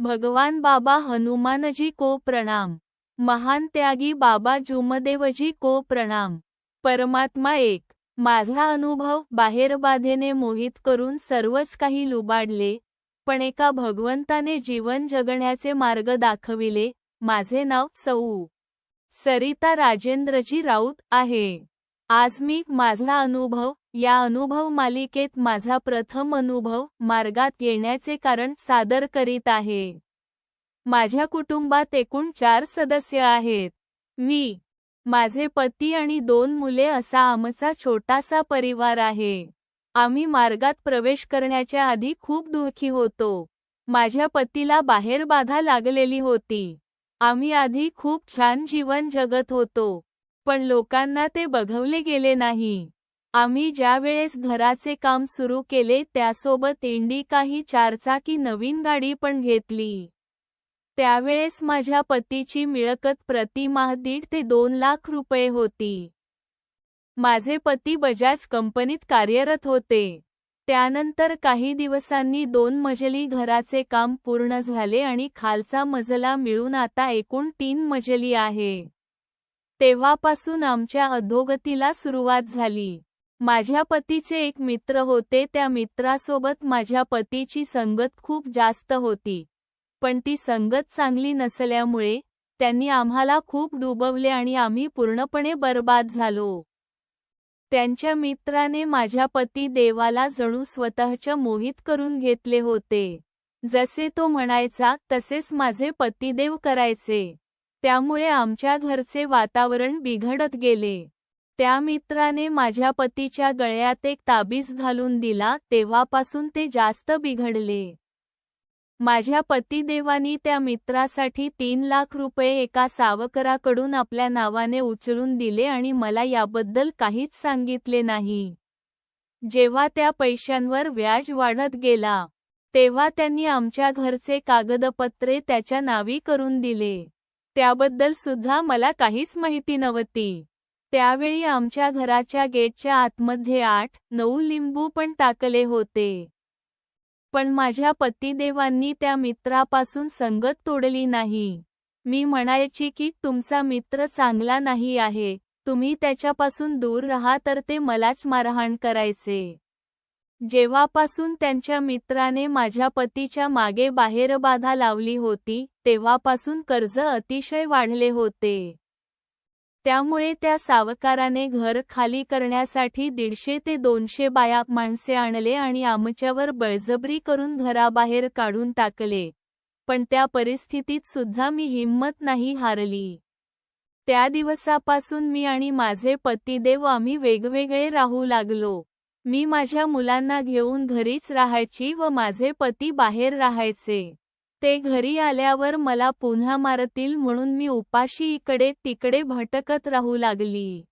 भगवान बाबा हनुमानजी को प्रणाम. महान त्यागी बाबा जुमदेवजी को प्रणाम. परमात्मा एक. माझा अनुभव बाहेर बाधेने मोहित करून सर्वच काही लुबाडले पण एका भगवंताने जीवन जगण्याचे मार्ग दाखविले माझे नाव सौ सरिता राजेंद्रजी राऊत आहे. आज मी माझा अनुभव या अनुभव मालिकेत माझा प्रथम अनुभव मार्गात येण्याचे कारण सादर करीत आहे. माझ्या कुटुंबात एकूण चार सदस्य आहेत. मी माझे पती आणि दोन मुले असा आमचा छोटासा परिवार आहे. आम्ही मार्गात प्रवेश करण्याच्या आधी खूप दुःखी होतो. माझ्या पतीला बाहेर बाधा लागलेली होती. आम्ही आधी खूप छान जीवन जगत होतो. पण लोकांना ते बघवले गेले नाही. आम्ही ज्यावेळेस घराचे काम सुरू केले त्यासोबत एंडी काही चारचाकी नवीन गाडी पण घेतली. त्यावेळेस माझ्या पतीची मिळकत प्रतिमाह दीड ते दोन लाख रुपये होती. माझे पती बजाज कंपनीत कार्यरत होते. त्यानंतर काही दिवसांनी दोन मजली घराचे काम पूर्ण झाले आणि खालचा मजला मिळून आता एकूण तीन मजली आहे. तेव्हापासून आमच्या अधोगतीला सुरुवात झाली. माझ्या पतीचे एक मित्र होते त्या मित्रासोबत माझ्या पतीची संगत खूप जास्त होती. पण ती संगत चांगली नसल्यामुळे त्यांनी आम्हाला खूप डुबवले आणि आम्ही पूर्णपणे बर्बाद झालो. त्यांच्या मित्राने माझ्या पती देवाला जणू स्वतःच्या मोहित करून घेतले होते. जसे तो म्हणायचा तसेच माझे पतिदेव करायचे. त्यामुळे आमच्या घरचे वातावरण बिघडत गेले. त्या मित्राने माझ्या पतीच्या गळ्यात एक ताबीज घालून दिला तेव्हापासून ते जास्त बिघडले. माझ्या पतिदेवानी त्या मित्रासाठी तीन लाख रुपये एका सावकाराकडून आपल्या नावाने उचलून दिले आणि मला याबद्दल काहीच सांगितले नाही. जेव्हा त्या पैशांवर व्याज वाढत गेला तेव्हा त्यांनी आमच्या घरचे कागदपत्रे त्याच्या नावी करून दिले. त्याबद्दल सुद्धा मला काहीच माहिती नव्हती. त्यावेळी आमच्या घराच्या गेटच्या आतमध्ये आठ नऊ लिंबू पण टाकले होते. पण माझ्या पतिदेवांनी त्या मित्रापासून संगत तोडली नाही. मी म्हणायची की तुमचा मित्र चांगला नाही आहे. तुम्ही त्याच्यापासून दूर राहा तर ते मलाच मारहाण करायचे. जेव्हापासून त्यांच्या मित्राने माझ्या पतीच्या मागे बाहेर बाधा लावली होती तेव्हापासून कर्ज अतिशय वाढले होते. त्यामुळे त्या सावकाराने घर खाली करण्यासाठी दीडशे ते दोनशे बाया माणसे आणले आणि आमच्यावर बळजबरी करून घराबाहेर काढून टाकले. पण त्या परिस्थितीत सुद्धा मी हिंमत नाही हारली. त्या दिवसापासून मी आणि माझे पतिदेव आम्ही वेगवेगळे राहू लागलो. मी माझ्या मुलांना घेऊन घरीच राहायची व माझे पती बाहेर राहायचे. ते घरी आल्यावर मला पुन्हा मारतील म्हणून मी उपाशी इकडे तिकडे भटकत राहू लागली.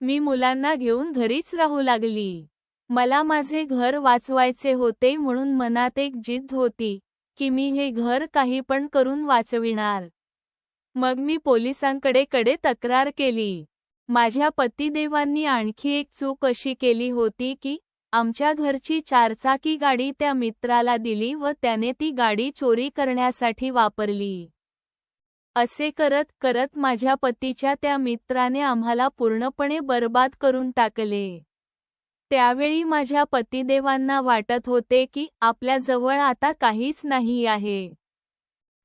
मी मुलांना घेऊन घरीच राहू लागली. मला माझे घर वाचवायचे होते म्हणून मनात एक जिद्द होती की मी हे घर काही पण करून वाचविणार. मग मी पोलिसांकडे कडे तक्रार केली. माझ्या पतिदेवांनी आणखी एक चूक अशी केली होती की आमच्या घरची चारचाकी गाडी त्या मित्राला दिली व त्याने ती गाडी चोरी करण्यासाठी वापरली. असे करत करत माझ्या पतीच्या त्या मित्राने आम्हाला पूर्णपणे बर्बाद करून टाकले. त्यावेळी माझ्या पतिदेवांना वाटत होते की आपल्याजवळ आता काहीच नाही आहे.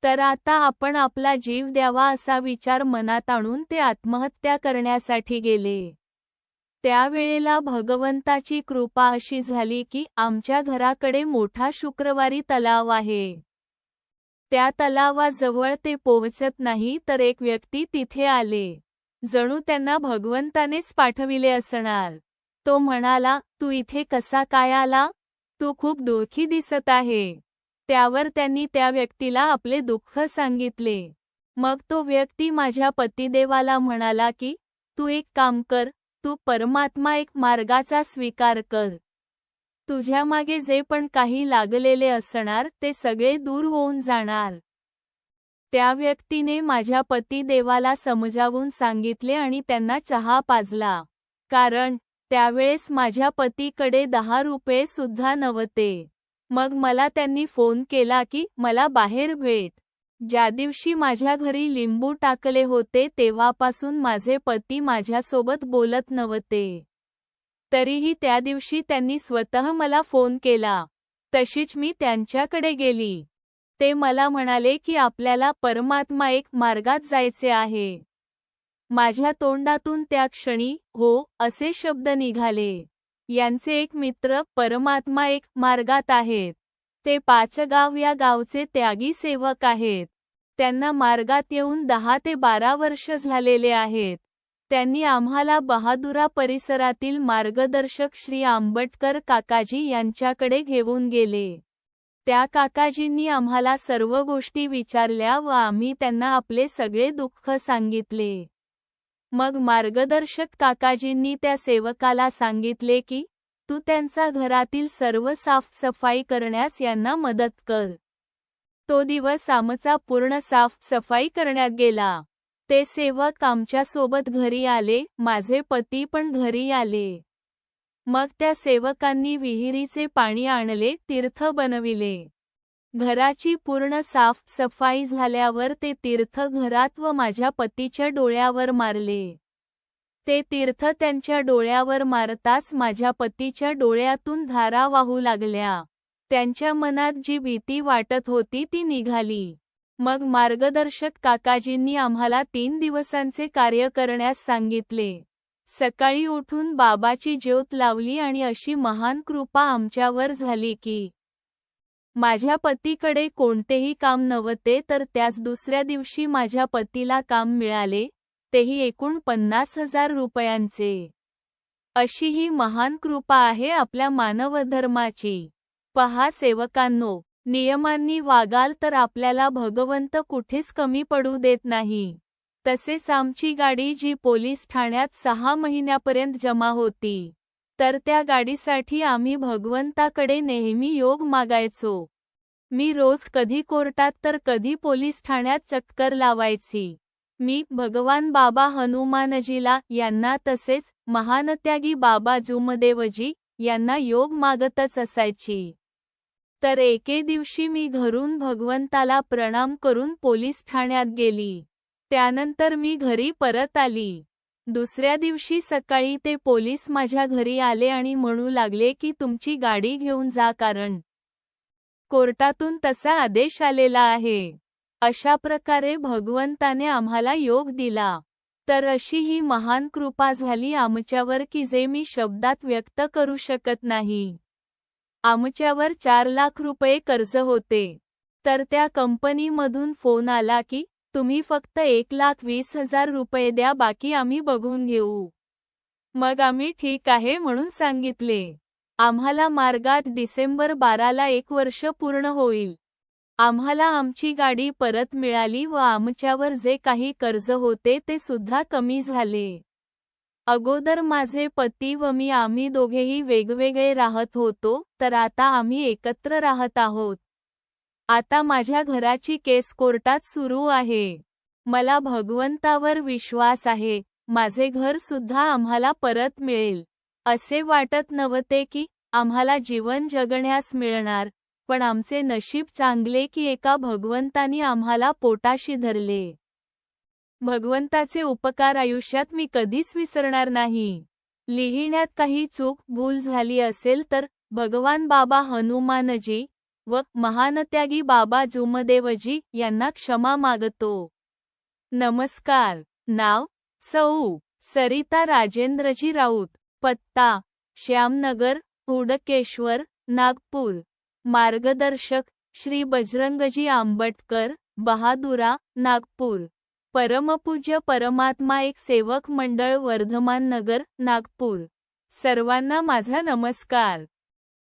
तर आता आपण आपला जीव द्यावा असा विचार मनात आणून ते आत्महत्या करण्यासाठी गेले. त्यावेळेला भगवंताची कृपा अशी झाली की आमच्या घराकडे मोठा शुक्रवारी तलाव आहे. त्या तलावाजवळ ते पोहोचत नाही तर एक व्यक्ती तिथे आले. जणू त्यांना भगवंतानेच पाठविले असणार. तो म्हणाला तू इथे कसा काय आला? तू खूप दुःखी दिसत आहे. त्यावर त्यांनी त्या व्यक्तीला आपले दुःख सांगितले. मग तो व्यक्ती माझ्या पतिदेवाला म्हणाला की तू एक काम कर तू परमात्मा एक मार्गाचा स्वीकार कर. तुझ्या मागे जे पण काही लागलेले असणार ते सगळे दूर होऊन जाणार. त्या व्यक्तीने माझ्या पतिदेवाला समजावून सांगितले आणि त्यांना चहा पाजला. कारण त्यावेळेस माझ्या पतीकडे दहा रुपये सुद्धा नव्हते. मग मला त्यांनी फोन केला की मला बाहेर भेट. ज्या दिवशी माझ्या घरी लिंबू टाकले होते तेव्हापासून माझे पती माझ्यासोबत बोलत नव्हते. तरीही त्या दिवशी त्यांनी स्वतः मला फोन केला. तशीच मी त्यांच्याकडे गेली. ते मला म्हणाले की आपल्याला परमात्मा एक मार्गात जायचे आहे. माझ्या तोंडातून त्या क्षणी हो असे शब्द निघाले. यांचे एक मित्र परमात्मा एक मार्गात आहेत. ते पाचगाव या गावचे त्यागी सेवक आहेत. त्यांना मार्गात येऊन दहा ते बारा वर्ष झालेले आहेत. त्यांनी आम्हाला बहादुरा परिसरातील मार्गदर्शक श्री आंबटकर काकाजी यांच्याकडे घेऊन गेले. त्या काकाजींनी आम्हाला सर्व गोष्टी विचारल्या व आम्ही त्यांना आपले सगळे दुःख सांगितले. मग मार्गदर्शक काकाजींनी त्या सेवकाला सांगितले की तू त्यांचा घरातील सर्व साफसफाई करण्यास यांना मदत कर. तो दिवस आमचा पूर्ण साफसफाई करण्यात गेला. ते सेवक आमच्यासोबत घरी आले माझे पती पण घरी आले. मग त्या सेवकांनी विहिरीचे पाणी आणले तीर्थ बनविले. घराची पूर्ण साफसफाई झाल्यावर ते तीर्थ घरात व माझ्या पतीच्या डोळ्यावर मारले. ते तीर्थ त्यांच्या डोळ्यावर मारताच माझ्या पतीच्या डोळ्यातून धारा वाहू लागल्या. त्यांच्या मनात जी भीती वाटत होती ती निघाली. मग मार्गदर्शक काकाजींनी आम्हाला तीन दिवसांचे कार्य करण्यास सांगितले. सकाळी उठून बाबाची ज्योत लावली आणि अशी महान कृपा आमच्यावर झाली की माझ्या पतीकडे कोणतेही काम नव्हते तर त्याच दुसऱ्या दिवशी माझ्या पतीला काम मिळाले तेही एकूण पन्नास हजार रुपयांचे. अशी ही महान कृपा आहे आपल्या मानवधर्माची. पहा सेवकांनो नियमांनी वागाल तर आपल्याला भगवंत कुठेच कमी पडू देत नाही. तसेच आमची गाडी जी पोलीस ठाण्यात सहा महिन्यापर्यंत जमा होती. तर त्या गाडीसाठी आम्ही भगवंताकडे नेहमी योग मागायचो. मी रोज कधी कोर्टात तर कधी पोलीस ठाण्यात चक्कर लावायची. मी भगवान बाबा हनुमानजीला यांना तसेच महानत्यागी बाबा जुमदेवजी यांना योग मागतच असायची. तर एके दिवशी मी घरून भगवंताला प्रणाम करून पोलीस ठाण्यात गेली. त्यानंतर मी घरी परत आली. दुसऱ्या दिवशी सकाळी ते पोलीस माझ्या घरी आले आणि म्हणू लागले की तुमची गाडी घेऊन जा कारण कोर्टातून तसा आदेश आलेला आहे. अशा प्रकारे भगवंताने आम्हाला योग दिला. तर अशी ही महान कृपा झाली आमच्यावर की जे मी शब्दात व्यक्त करू शकत नाही. आमच्यावर चार लाख रुपये कर्ज होते. तर त्या कंपनीमधून फोन आला की तुम्ही फक्त एक लाख वीस हजार रुपये द्या बाकी आम्ही बघून घेऊ. मग आम्ही ठीक आहे म्हणून सांगितले. आम्हाला मार्गात डिसेंबर बाराला एक वर्ष पूर्ण होईल. आम्हाला आमची गाडी परत मिळाली व आमच्यावर जे काही कर्ज होते ते सुद्धा कमी झाले. अगोदर माझे पती व मी आम्ही दोघेही वेगवेगळे राहत होतो तर आता आम्ही एकत्र राहत आहोत. आता माझ्या घराची केस कोर्टात सुरू आहे. मला भगवंतावर विश्वास आहे. माझे घर सुद्धा आम्हाला परत मिळेल. असे वाटत नव्हते की आम्हाला जीवन जगण्यास मिळणार पण आमचे नशीब चांगले की एका भगवंतानी आम्हाला पोटाशी धरले. भगवंताचे उपकार आयुष्यात मी कधीच विसरणार नाही. लिहिण्यात काही चूक भूल झाली असेल तर भगवान बाबा हनुमानजी व महानत्यागी बाबा जुमदेवजी यांना क्षमा मागतो. नमस्कार. नाव सौ सरिता राजेंद्रजी राऊत पत्ता श्यामनगर हुडकेश्वर नागपूर. मार्गदर्शक श्री बजरंगजी आंबटकर बहादुरा नागपूर. परमपूज्य परमात्मा एक सेवक मंडळ वर्धमान नगर नागपूर. सर्वांना माझा नमस्कार.